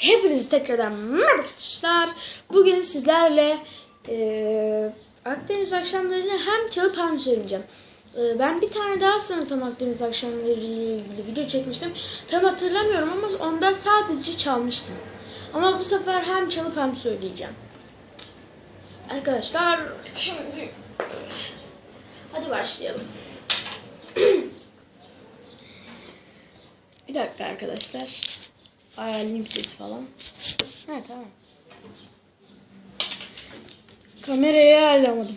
Hepinizi tekrardan merhaba arkadaşlar. Bugün sizlerle eee, Akdeniz akşamlarını hem çalıp hem söyleyeceğim. Eee, ben bir tane daha sanırsam Akdeniz akşamları ile ilgili video çekmiştim. Tam hatırlamıyorum ama onda sadece çalmıştım. Ama bu sefer hem çalıp hem söyleyeceğim. Arkadaşlar şimdi hadi başlayalım. bir dakika arkadaşlar. Ayarlayayım sesi falan. Ha tamam. Kamerayı ayarlamadım.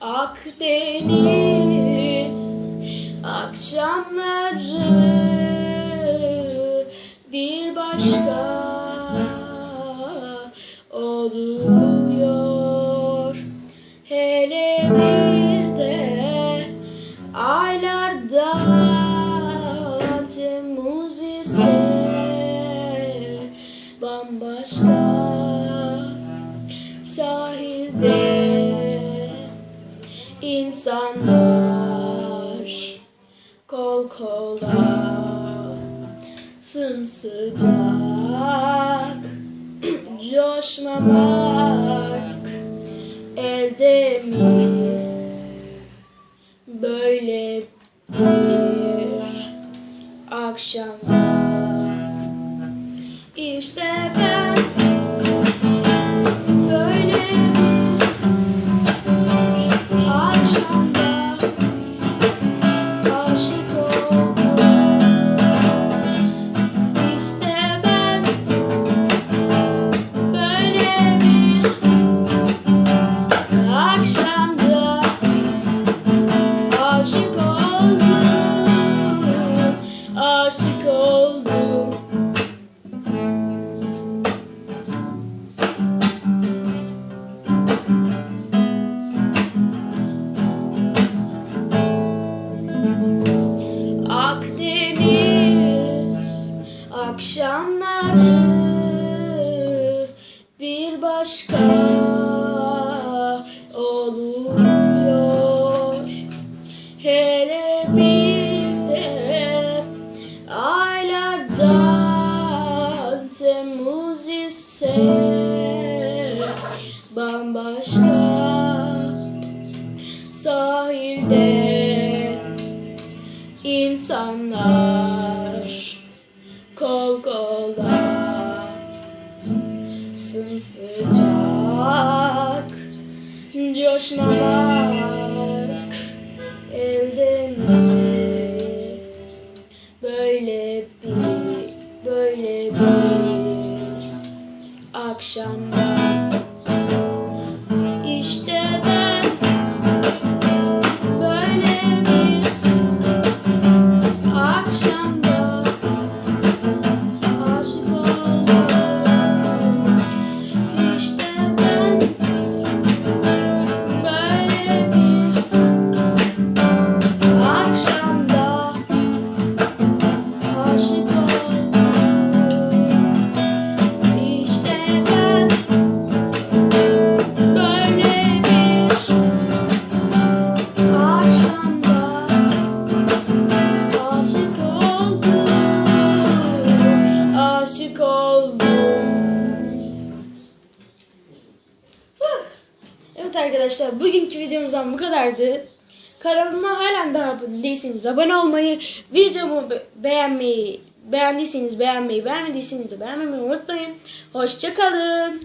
Akdeniz akşamları bir başka ise bambaşka sahilde insanlar kol kola sımsıcak coşmamak elde mi böyle bir akşamlar. İşte İse bambaşka sahilde insanlar kol kola sımsıcak coşmamak Lakshanda. Arkadaşlar, bugünkü videomuzdan bu kadardı. Kanalıma halen daha abone değilseniz abone olmayı, videomu be- beğenmeyi, beğendiyseniz beğenmeyi, beğenmediyseniz de beğenmeyi unutmayın. Hoşçakalın.